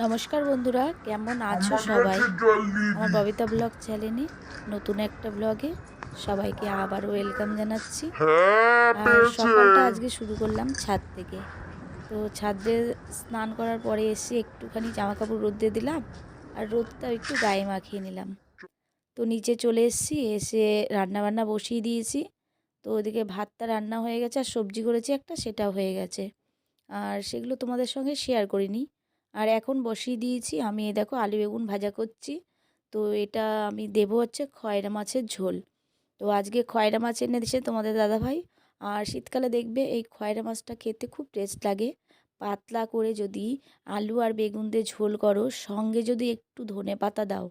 নমস্কার বন্ধুরা কেমন আছো সবাই? আমার ববিতা ব্লগ চ্যানেলে নতুন একটা ব্লগে সবাইকে আবার ওয়েলকাম জানাচ্ছি। আর সকালটা আজকে শুরু করলাম ছাদ থেকে। তো ছাদে স্নান করার পরে এসে একটুখানি জামা কাপড় রোদ্রে দিলাম আর রোদটা একটু গায়ে মাখিয়ে নিলাম। তো নিচে চলে এসেছি এসে রান্না বান্না বসিয়ে দিয়েছি। তো ওদিকে ভাতটা রান্না হয়ে গেছে আর সবজি করেছি একটা সেটাও হয়ে গেছে। আর সেগুলো তোমাদের সঙ্গে শেয়ার করিনি। আর এখন বসিয়ে দিয়েছি। আমি এই দেখো আলু বেগুন ভাজা করছি। তো এটা আমি দেবো হচ্ছে খয়রা মাছের ঝোল। তো আজকে খয়রা মাছ এনে দিয়েছে তোমাদের দাদাভাই। আর শীতকালে দেখবে এই খয়রা মাছটা খেতে খুব টেস্ট লাগে। পাতলা করে যদি আলু আর বেগুন দিয়ে ঝোল করো, সঙ্গে যদি একটু ধনে পাতা দাও,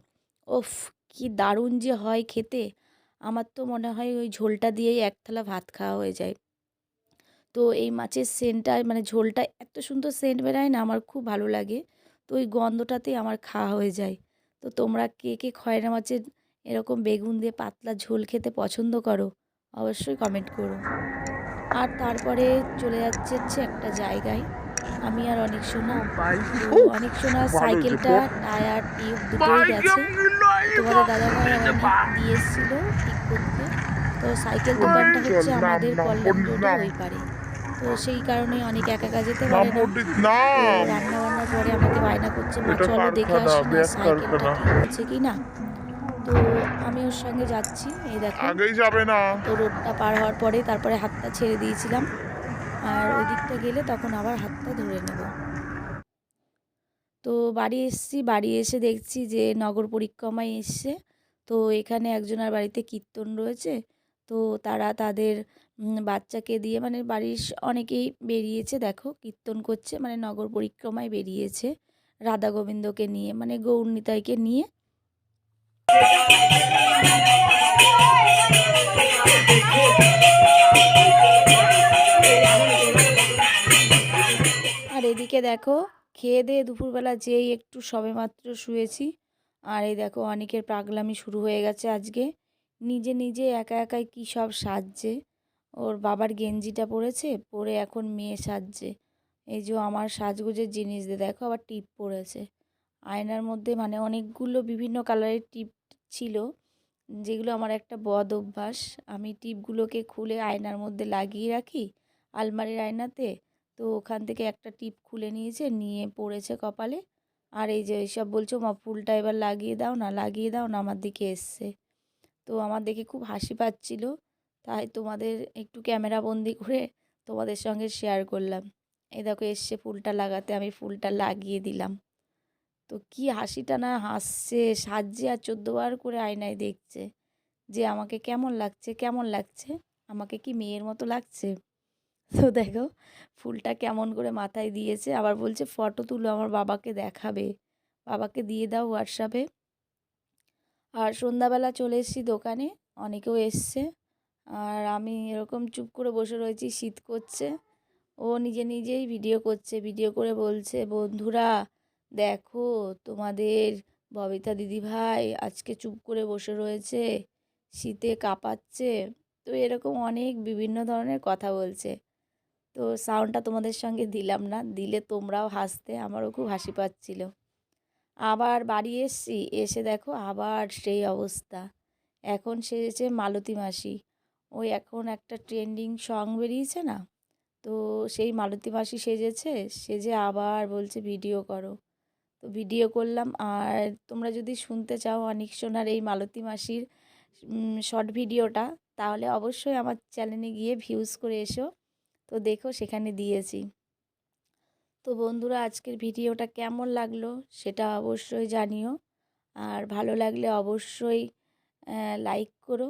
ওফ, কি দারুণ যে হয় খেতে। আমার তো মনে হয় ওই ঝোলটা দিয়েই এক থালা ভাত খাওয়া হয়ে যায়। তো এই মাছের সেন্টটা মানে ঝোলটা এত সুন্দর সেন্ট বেরোয় না আমার খুব ভালো লাগে। তো ওই গন্ধটাতেই আমার খাওয়া হয়ে যায়। তো তোমরা কে কে খয়রা মাছের এরকম বেগুন দিয়ে পাতলা ঝোল খেতে পছন্দ করো অবশ্যই কমেন্ট করো। আর তারপরে চলে যাচ্ছে হচ্ছে একটা জায়গায়। আমি আর অনেক সোনা অনেক সোনা সাইকেলটা টায়ার টিউব দুটোই গেছে। তোমাদের দাদাভাই আমাকে দিয়ে এসেছিল ঠিক করতে। তো সাইকেল দোকানটা হচ্ছে আমাদের কল্যাণ রোডে ওই পারে। তো সেই কারণে অনেক একা একা যেতে পারে না। রান্না বান্নার পরে আমাকে বায়না করছে মা চলো দেখে আসি না সাইকেলটা আছে কি না? তো আমি ওর সঙ্গে যাচ্ছি এই দেখো। আগেই যাবে না। তো রোডটা পার হওয়ার পরে তারপরে হাতটা ছেড়ে দিয়েছিলাম। আর ওই দিকটা গেলে তখন আবার হাতটা ধরে নেব। তো বাড়ি এসেছি বাড়ি এসে দেখছি যে নগর পরিক্রমায় এসছে। তো এখানে একজনের বাড়িতে কীর্তন রয়েছে। তো তারা তাদের বাচ্চাকে দিয়ে মানে বাড়ির অনেকেই বেরিয়েছে, দেখো কীর্তন করছে মানে নগর পরিক্রমায় বেরিয়েছে রাধা গোবিন্দকে নিয়ে মানে গৌরনিতাইকে নিয়ে। আর এদিকে দেখো, খেয়ে দিয়ে দুপুরবেলা যেই একটু সবেমাত্র শুয়েছি, আর এই দেখো অনেকের পাগলামি শুরু হয়ে গেছে আজকে। নিজে নিজে একা একাই কী সব সাজছে। ওর বাবার গেঞ্জিটা পরেছে, পরে এখন মেয়ে সাজছে। এই যে আমার সাজগোজের জিনিস দিয়ে দেখো আবার টিপ পরেছে। আয়নার মধ্যে মানে অনেকগুলো বিভিন্ন কালারের টিপ ছিল, যেগুলো আমার একটা বদ অভ্যাস। আমি টিপগুলোকে খুলে আয়নার মধ্যে লাগিয়ে রাখি আলমারির আয়নাতে। তো ওখান থেকে একটা টিপ খুলে নিয়েছে, নিয়ে পড়েছে কপালে। আর এই যে এইসব বলছো, মা ফুলটা এবার লাগিয়ে দাও না, লাগিয়ে দাও না, আমার দিকে এসছে। তো আমার দেখে খুব হাসি পাচ্ছিল। তাই তোমাদের একটু ক্যামেরা বন্দি করে তোমাদের সঙ্গে শেয়ার করলাম। এই দেখো এসছে ফুলটা লাগাতে, আমি ফুলটা লাগিয়ে দিলাম। তো কি হাসিটা না হাসছে, সাজছে আর চোদ্দবার করে আয়নায় দেখছে। যে আমাকে কেমন লাগছে কেমন লাগছে? আমাকে কি মেয়ের মতো লাগছে? তো দেখো ফুলটা কেমন করে মাথায় দিয়েছে, আবার বলছে ফটো তুলো, আমার বাবাকে দেখাবে। বাবাকে দিয়ে দাও হোয়াটসঅ্যাপে আর সন্ধ্যাবেলা চলে এসেছি দোকানে, অনেকেও এসছে। আর আমি এরকম চুপ করে বসে রয়েছি, শীত করছে। ও নিজে নিজেই ভিডিও করছে ভিডিও করে বলছে, বন্ধুরা, দেখো তোমাদের ববিতা দিদিভাই আজকে চুপ করে বসে রয়েছে, শীতে কাঁপাচ্ছে। তো এরকম অনেক বিভিন্ন ধরনের কথা বলছে। তো সাউন্ডটা তোমাদের সঙ্গে দিলাম না, দিলে তোমরাও হাসতে, আমারও খুব হাসি পাচ্ছিল। আবার বাড়ি এসছি, এসে দেখো আবার সেই অবস্থা। এখন সেজেছে মালতী মাসি। ওই এখন একটা ট্রেন্ডিং সং বেরিয়েছে না? তো সেই মালতী মাসি সেজেছে, সেজে আবার বলছে ভিডিও করো। তো ভিডিও করলাম আর তোমরা যদি শুনতে চাও অনেক সোনার এই মালতী মাসির শর্ট ভিডিওটা, তাহলে অবশ্যই আমার চ্যানেলে গিয়ে ভিউজ করে এসো। তো দেখো সেখানে দিয়েছি। তো বন্ধুরা, আজকের ভিডিওটা কেমন লাগল সেটা অবশ্যই জানিও। আর ভালো লাগলে অবশ্যই লাইক করো।